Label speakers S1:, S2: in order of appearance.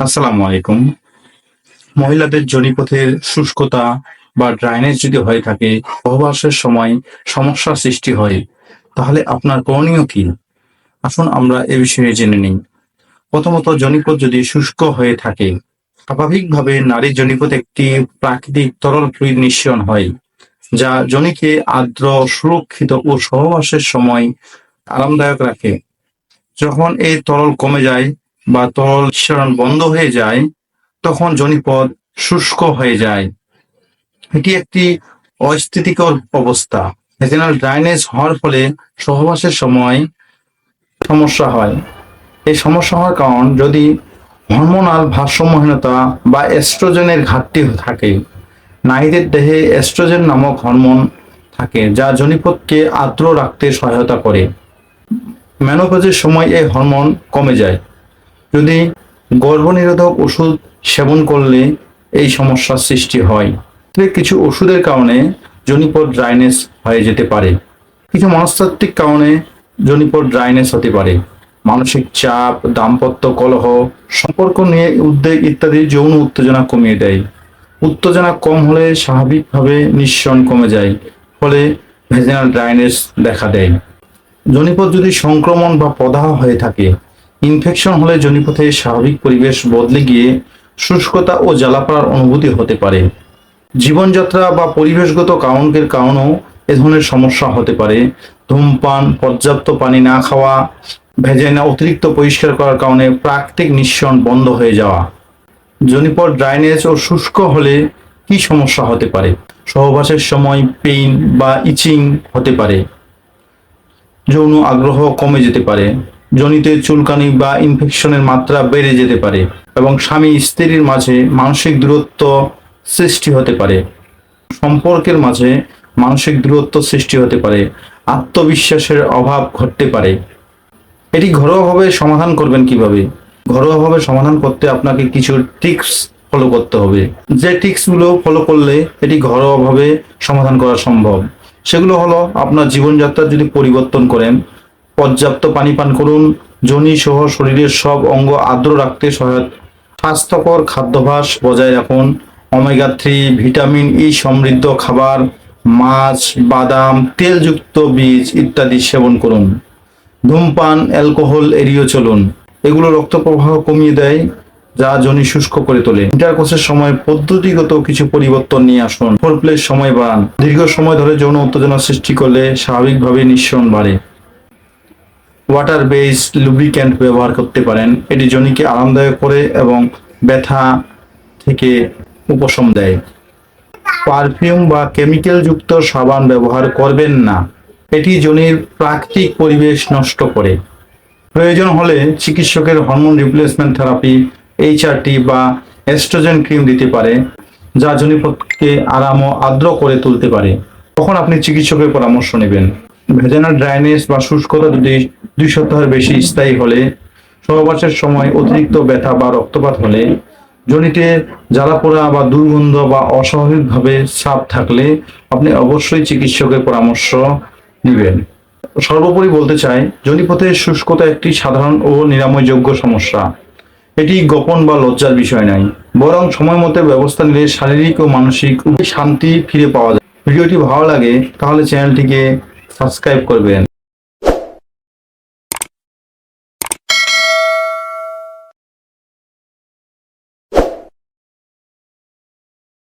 S1: আসসালামু আলাইকুম। মহিলাদের জনিপথের শুষ্কতা বা ড্রাইনেজ যদি হয়ে থাকে সহবাসের সময় সমস্যার সৃষ্টি হয়, তাহলে আপনার করণীয় কি? আসুন আমরা এ বিষয়ে জেনে নিই। প্রথমত, জনিপথ যদি শুষ্ক হয়ে থাকে, স্বাভাবিকভাবে নারী জনিপথ একটি প্রাকৃতিক তরল ফ্লুইড নিঃসরণ হয়, যা জনিকে আর্দ্র, সুরক্ষিত ও সহবাসের সময় আরামদায়ক রাখে। যখন এই তরল কমে যায় বা তরল নিঃসরণ বন্ধ হয়ে যায়, তখন জনিপদ শুষ্ক হয়ে যায়। এটি একটি অস্থিতিকর অবস্থা। ভেজিনাল ড্রাইনেজ হওয়ার ফলে সহবাসের সময় সমস্যা হয়। এই সমস্যা হওয়ার কারণ যদি হরমোনাল ভারসাম্যহীনতা বা এস্ট্রোজেনের ঘাটতি থাকে, নারীদের দেহে এস্ট্রোজেন নামক হরমোন থাকে, যা জনিপথকে আর্দ্র রাখতে সহায়তা করে। মেনোপজের সময় এই হরমোন কমে যায়। যদি গর্ভনিরোধক ওষুধ সেবন করলে এই সমস্যার সৃষ্টি হয়। তবে কিছু ওষুধের কারণে জনিপথ ড্রাইনেস হয়ে যেতে পারে। কিছু মনস্তাত্ত্বিক কারণে জনিপথ ড্রাইনেস হতে পারে। মানসিক চাপ, দাম্পত্য কলহ, সম্পর্ক নিয়ে উদ্বেগ ইত্যাদি যৌন উত্তেজনা কমিয়ে দেয়। উত্তেজনা কম হলে স্বাভাবিকভাবে নিঃসরণ কমে যায়, ফলে ভেজিনাল ড্রাইনেস দেখা দেয়। জনিপথ যদি সংক্রমণ বা প্রদাহ হয়ে থাকে ইনফেকশন হলে জনিপথে স্বাভাবিক পরিবেশ বদলে গিয়ে শুষ্কতা ও জ্বালাপাড়ার অনুভূতি হতে পারে। জীবনযাত্রা বা পরিবেশগত কারণের কারণেও এ ধরনের সমস্যা হতে পারে। ধূমপান, পর্যাপ্ত পানি না খাওয়া ভেজাইনা অতিরিক্ত পরিষ্কার করার কারণে প্রাকৃতিক নিঃসরণ বন্ধ হয়ে যাওয়া। জনিপথ ড্রাইনেজ ও শুষ্ক হলে কি সমস্যা হতে পারে? সহবাসের সময় পেইন বা ইচিং হতে পারে। যৌন আগ্রহ কমে যেতে পারে। জনিতে চুলকানি বা ইনফেকশনের মাত্রা বেড়ে যেতে পারে এবং স্বামী স্ত্রীর মাঝে মানসিক দূরত্ব সৃষ্টি হতে পারে। সম্পর্কের মাঝে মানসিক দূরত্ব সৃষ্টি হতে পারে। আত্মবিশ্বাসের অভাব ঘটতে পারে। এটি ঘরোয়াভাবে সমাধান করবেন কীভাবে? ঘরোয়াভাবে সমাধান করতে আপনাকে কিছু টিপস ফলো করতে হবে। যে টিপসগুলো ফলো করলে এটি ঘরোয়াভাবে সমাধান করা সম্ভব। সেগুলো হলো, আপনার জীবনযাত্রা যদি পরিবর্তন করেন পর্যাপ্ত পানি পান করুন। জনি সহ শরীরের সব অঙ্গ আর্দ্র রাখতে সহায়তা স্বাস্থ্যকর খাদ্যাভ্যাস বজায় রাখুন। অমেগা থ্রি ভিটামিন ই সমৃদ্ধ খাবার, মাছ, বাদাম, তেলযুক্ত বীজ ইত্যাদি সেবন করুন। ধূমপান, অ্যালকোহল এড়িয়ে চলুন। এগুলো রক্ত প্রবাহ কমিয়ে দেয়, যা জনি শুষ্ক করে তোলে। ইন্টারকোর্সের সময় পদ্ধতিগত কিছু পরিবর্তন নিয়ে আসুন। ফোরপ্লের সময় বাড়ান। দীর্ঘ সময় ধরে যৌন উত্তেজনা সৃষ্টি করলে স্বাভাবিকভাবে নিঃসরণ বাড়ে। ওয়াটার বেস লুব্রিক্যান্ট ব্যবহার করতে পারেন। এটি জনিকে আরামদায়ক করে এবং ব্যথা থেকে উপশম দেয়। পারফিউম বা কেমিক্যাল যুক্ত সাবান ব্যবহার করবেন না। এটি জনির প্রাকৃতিক পরিবেশ নষ্ট করে। প্রয়োজন হলে চিকিৎসকের হরমোন রিপ্লেসমেন্ট থেরাপি এইচআরটি বা এস্ট্রোজেন ক্রিম দিতে পারে, যা জনিপথকে আরাম ও আর্দ্র করে তুলতে পারে। তখন আপনি চিকিৎসকের পরামর্শ নেবেন? ভেজানাল ড্রাইনেস বা শুষ্কতা যদি দুই সপ্তাহের বেশি স্থায়ী হলে সহবাসের সময় অতিরিক্ত ব্যথা বা রক্তপাত হলে, জনিতে জ্বালাপোড়া বা দুর্গন্ধ বা অস্বাভাবিকভাবে চাপ থাকলে আপনি অবশ্যই চিকিৎসকের পরামর্শ নেবেন। সর্বোপরি বলতে চাই জনিপথের শুষ্কতা একটি সাধারণ ও নিরাময়যোগ্য সমস্যা। এটি গোপন বা লজ্জার বিষয় নাই বরং সময় মতো ব্যবস্থা নিলে শারীরিক ও মানসিক শান্তি ফিরে পাওয়া যায়। ভিডিওটি ভালো লাগে তাহলে চ্যানেলটিকে সাবস্ক্রাইব করবেন।